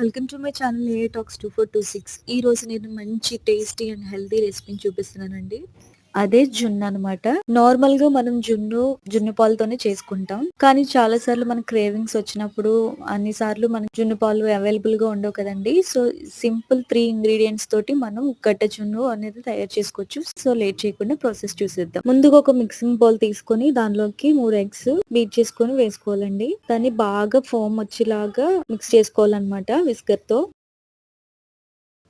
Welcome to my channel A talks two four two six ఈ రోజు నేను మంచి టేస్టీ అండ్ హెల్తీ రెసిపీని చూపిస్తున్నానండి. అదే జున్ను అనమాట నార్మల్గా మనం జున్ను జున్ను పాలతోనే చేసుకుంటాం. కానీ చాలా సార్లు మన క్రేవింగ్స్ వచ్చినప్పుడు అన్ని సార్లు మన జున్ను పాలు అవైలబుల్గా ఉండవు కదండి. సో సింపుల్ త్రీ ఇంగ్రీడియంట్స్ తోటి మనం గడ్డ జున్ను అనేది తయారు చేసుకోవచ్చు. సో లేట్ చేయకుండా ప్రాసెస్ చూసేద్దాం. ముందుగా ఒక మిక్సింగ్ బౌల్ తీసుకొని దానిలోకి మూడు ఎగ్స్ బీట్ చేసుకొని వేసుకోవాలండి. దాన్ని బాగా ఫోమ్ వచ్చేలాగా మిక్స్ చేసుకోవాలన్నమాట విస్కర్తో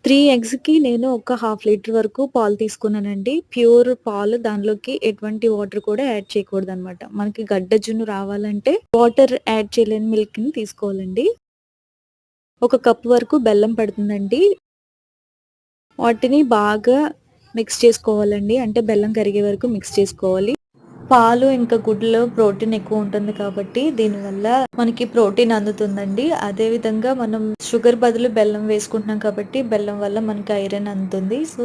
త్రీ ఎగ్స్కి నేను ఒక హాఫ్ లీటర్ వరకు పాలు తీసుకున్నానండి. ప్యూర్ పాలు దానిలోకి ఎటువంటి వాటర్ కూడా యాడ్ చేయకూడదు అనమాట మనకి గడ్డ జున్ను రావాలంటే వాటర్ యాడ్ చేయలేని మిల్క్ని తీసుకోవాలండి. ఒక కప్ వరకు బెల్లం పడుతుందండి. వాటిని బాగా మిక్స్ చేసుకోవాలండి. అంటే బెల్లం కరిగే వరకు మిక్స్ చేసుకోవాలి. పాలు ఇంకా గుడ్లో ప్రోటీన్ ఎక్కువ ఉంటుంది కాబట్టి దీనివల్ల మనకి ప్రోటీన్ అందుతుందండి. అదే విధంగా మనం షుగర్ బదులు బెల్లం వేసుకుంటున్నాం కాబట్టి బెల్లం వల్ల మనకి ఐరన్ అందుతుంది. సో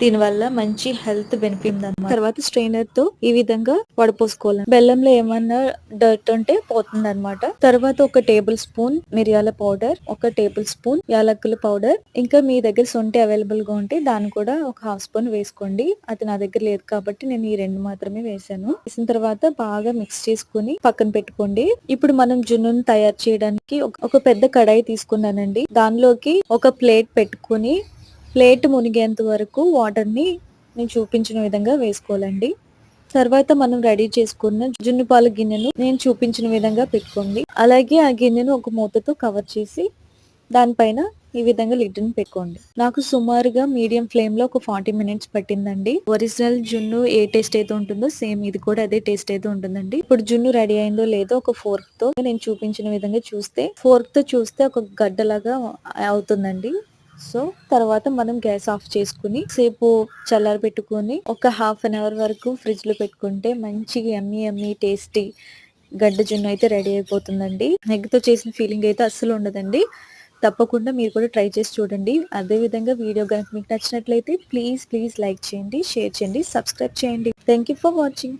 దీనివల్ల మంచి హెల్త్ బెనిఫిట్ అనమాట తర్వాత స్ట్రైనర్తో ఈ విధంగా వడపోసుకోవాలి బెల్లంలో ఏమన్నా డర్ట్ ఉంటే పోతుంది అనమాట తర్వాత ఒక టేబుల్ స్పూన్ మిరియాల పౌడర్ ఒక టేబుల్ స్పూన్ యాలకుల పౌడర్. ఇంకా మీ దగ్గర సొంటి అవైలబుల్గా ఉంటే దాన్ని కూడా ఒక హాఫ్ స్పూన్ వేసుకోండి. అది నా దగ్గర లేదు కాబట్టి నేను ఈ రెండు మాత్రమే వేసాను వేసాను వేసిన తర్వాత బాగా మిక్స్ చేసుకుని పక్కన పెట్టుకోండి. ఇప్పుడు మనం జున్నును తయారు చేయడానికి ఒక పెద్ద కడాయి తీసుకున్నానండి. దానిలోకి ఒక ప్లేట్ పెట్టుకుని ప్లేట్ మునిగేంత వరకు వాటర్ని నేను చూపించిన విధంగా వేసుకోవాలండి. తర్వాత మనం రెడీ చేసుకున్న జున్ను పాల గిన్నెను నేను చూపించిన విధంగా పెట్టుకోండి. అలాగే ఆ గిన్నెను ఒక మూతతో కవర్ చేసి దానిపైన ఈ విధంగా లిడ్ని పెట్టుకోండి. నాకు సుమారుగా మీడియం ఫ్లేమ్లో ఒక ఫార్టీ మినిట్స్ పట్టిందండి. ఒరిజినల్ జున్ను ఏ టేస్ట్ అయితే ఉంటుందో సేమ్ ఇది కూడా అదే టేస్ట్ అయితే ఉంటుందండి. ఇప్పుడు జున్ను రెడీ అయిందో లేదో ఒక ఫోర్క్తో నేను చూపించిన విధంగా చూస్తే ఫోర్క్తో చూస్తే ఒక గడ్డలాగా అవుతుందండి. సో తర్వాత మనం గ్యాస్ ఆఫ్ చేసుకుని సేపు చల్లారి పెట్టుకుని ఒక హాఫ్ అన్ అవర్ వరకు ఫ్రిడ్జ్లో పెట్టుకుంటే మంచి ఎమ్మి ఎమ్మి టేస్టీ గడ్డ జున్ను అయితే రెడీ అయిపోతుందండి. తో చేసిన ఫీలింగ్ అయితే అస్సలు ఉండదండి. తప్పకుండా మీరు కూడా ట్రై చేసి చూడండి. అదేవిధంగా వీడియో కనుక మీకు నచ్చినట్లయితే ప్లీజ్ ప్లీజ్ లైక్ చేయండి షేర్ చేయండి సబ్స్క్రైబ్ చేయండి. Thank for watching